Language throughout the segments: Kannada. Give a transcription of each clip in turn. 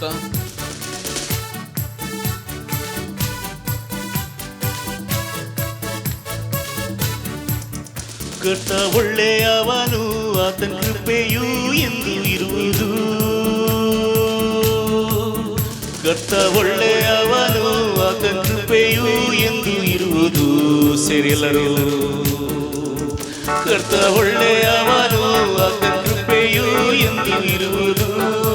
ತಟ್ಟುತ್ತಾ ಕರ್ತ ಒಳ್ಳೆಯವನು, ಆತನ ಕೃಪೆಯೂ ಎಂದು ಇರುವುದು. ಕರ್ತ ಒಳ್ಳೆಯವನು, ಆತನ ಕೃಪೆಯೂ ಎಂದು ಇರುವುದು. ಸೇರಿಲ್ಲರು ಕರ್ತ ಒಳ್ಳೆಯವನು, ಆತನ ಕೃಪೆಯೂ ಎಂದು ಇರುವುದು.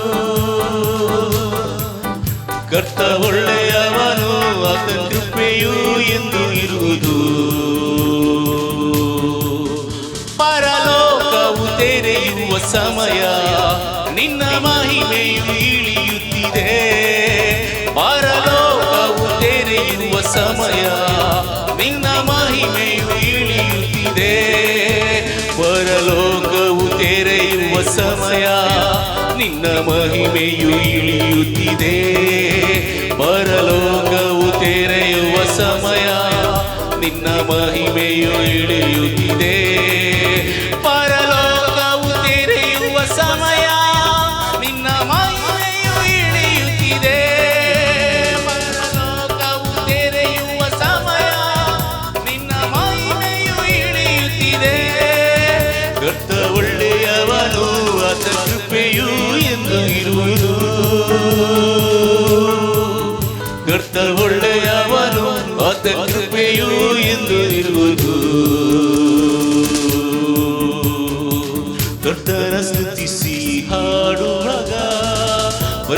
ಕರ್ತ ಒಳ್ಳೆಯವನು, ಆತನ ಕೃಪೆಯೂ ಎಂದು ಇರುವುದು. ಪರಲೋಕವು ತೆರೆಯುವ ಸಮಯ, ನಿನ್ನ ಮಹಿಮೆಯು ಇಳಿಯುತ್ತಿದೆ. ಪರಲೋಕವು ತೆರೆಯುವ ಸಮಯ, ನಿನ್ನ ಮಹಿಮೆಯು ಇಳಿಯುತ್ತಿದೆ. ಪರಲೋಕವು ತೆರೆಯುವ ಸಮಯ, ನಿನ್ನ ಮಹಿಮೆಯು ಇಳಿಯುತ್ತಿದೆ. ಪರಲೋಕವು ತೆರೆಯುವ ಸಮಯ. ನಿನ್ನ ಮಹಿಮೆಯು ಇಳಿಯುತ್ತಿದೆ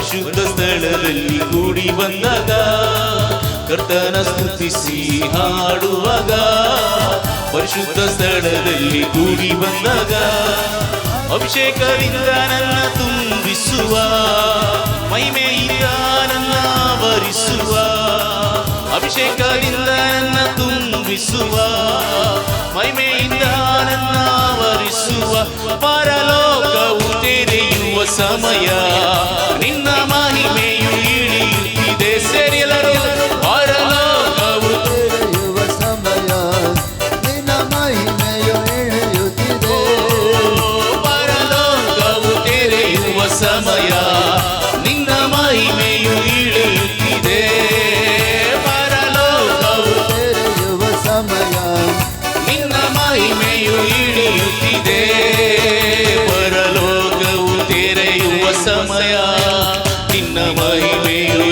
ಪರಿಶುದ್ಧ ಸ್ಥಳದಲ್ಲಿ ಕೂಡಿ ಬಂದಾಗ, ಕರ್ತನ ಸ್ತುತಿಸಿ ಹಾಡುವಾಗ, ಪರಿಶುದ್ಧ ಸ್ಥಳದಲ್ಲಿ ಕೂಡಿ ಬಂದಾಗ, ಅಭಿಷೇಕದಿಂದ ನನ್ನ ತುಂಬಿಸುವ ಮೈಮೆಯಿಂದ ನನ್ನ ವರಿಸುವ ಅಭಿಷೇಕದಿಂದ ನನ್ನ ತುಂಬಿಸುವ ಮೈಮೆಯಿಂದ ನನ್ನ ವರಿಸುವ ಪರಲೋಕವು ಸಮಯ ನಿನ್ನ ತೆರೆಯುವ ಸಮಯ ನಿನ್ನ ಮಹಿಮೆಯು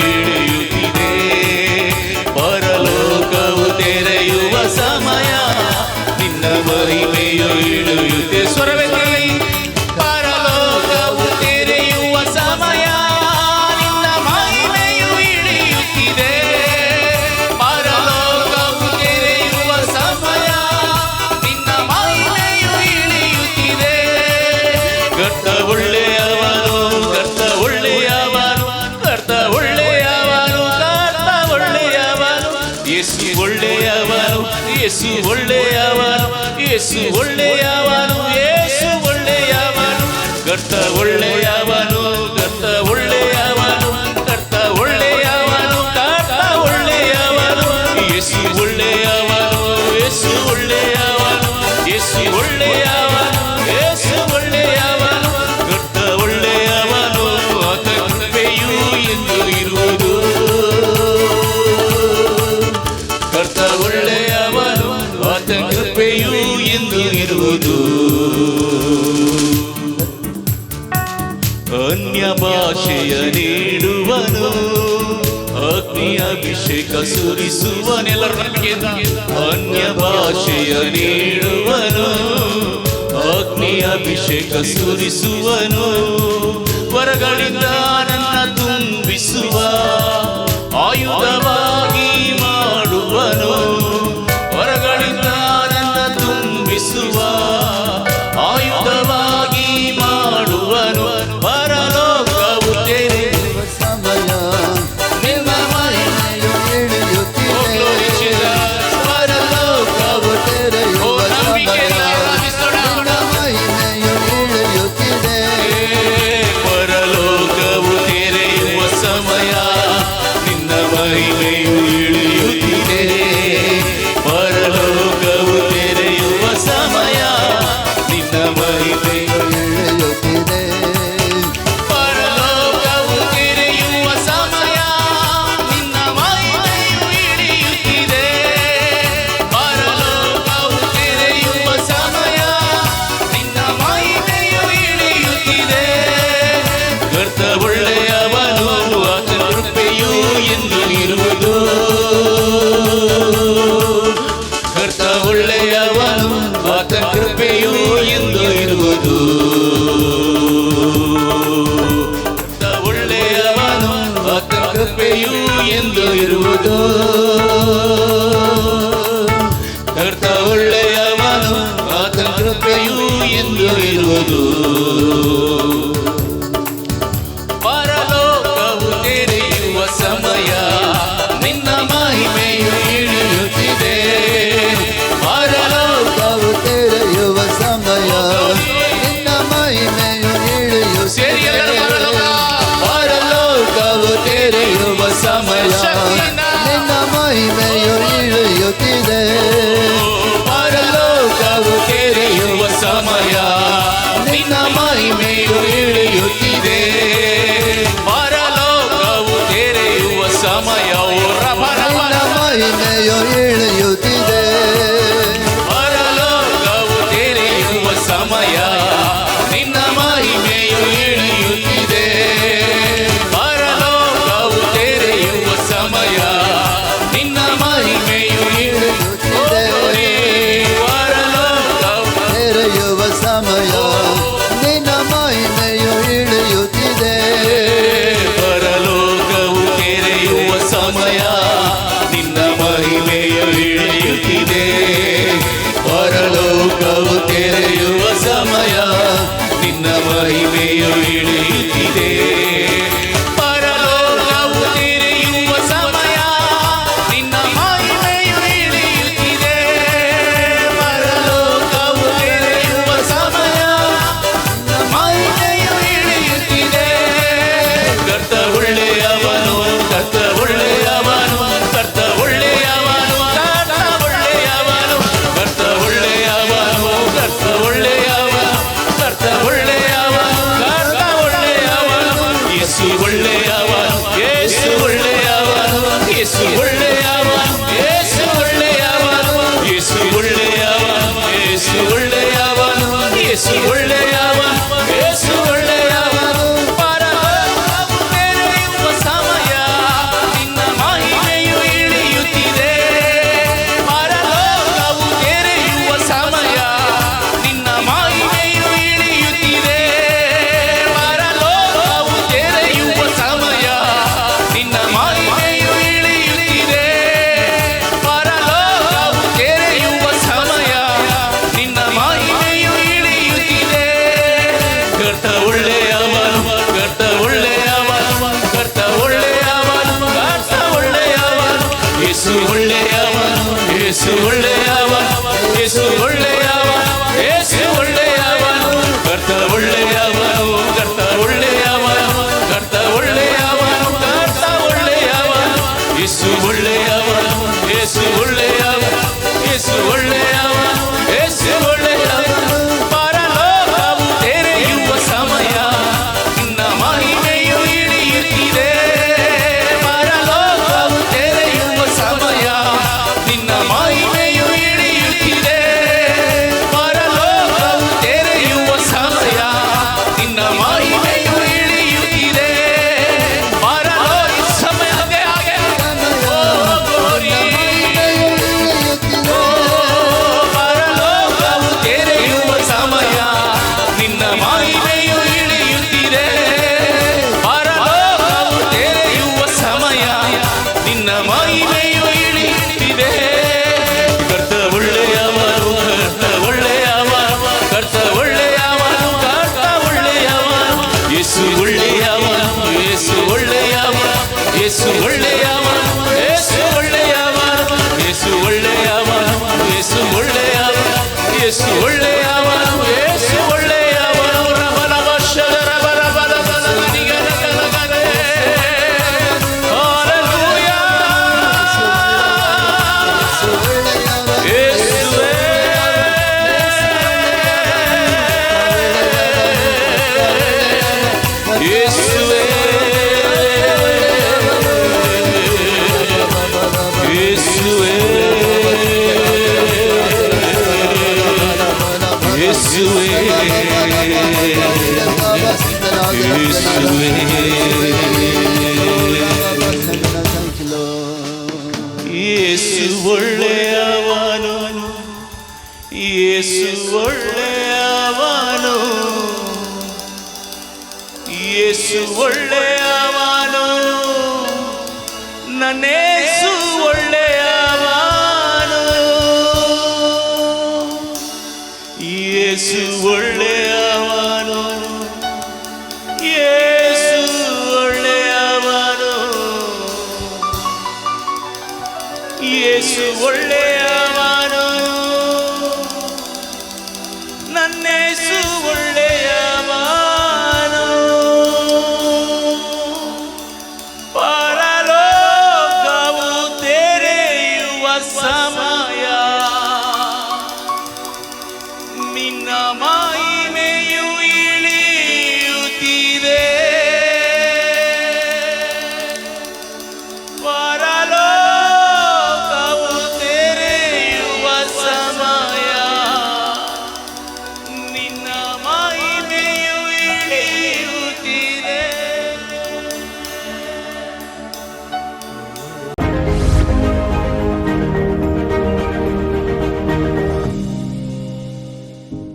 ಯೇಸು ಒಳ್ಳೆಯವನು ಯೇಸು ಒಳ್ಳೆಯವನು ಯೇಸು ಒಳ್ಳೆಯವನು ಕರ್ತ ಒಳ್ಳೆಯವನು ಕರ್ತ ಒಳ್ಳೆಯವನು ಕರ್ತ ಒಳ್ಳೆಯವನು ಕರ್ತ ಒಳ್ಳೆಯವನು ಯೇಸು ಒಳ್ಳೆಯವನು ಯೇಸು ಒಳ್ಳೆಯವನು ಯೇಸು ಒಳ್ಳೆಯವನು ಯೇಸು ಒಳ್ಳೆಯವನು ಕರ್ತ ಒಳ್ಳೆಯವನು ಆತ ಕೃಪೆಯು ಎಂದು ಇರುವುದು ಕರ್ತ ಒಳ್ಳೆಯವನು ಎಂದು ಅನ್ಯ ಭಾಷೆಯ ನೀಡುವನು ಅಗ್ನಿ ಅಭಿಷೇಕ ನಂಬಿಕೆಯಿಂದ ಅನ್ಯ ಭಾಷೆಯ ನೀಡುವನು ಅಗ್ನಿ ಅಭಿಷೇಕ ಸುರಿಸುವನು. ವರಗಳಿಂದ 的 இயேசு உள்ளே அவன் இயேசு உள்ளே இயேசுவே. இயேசுவே அவனோ இயேசுவே ಅವನು ಯೇಸು ಒಳ್ಳೆಯವನು what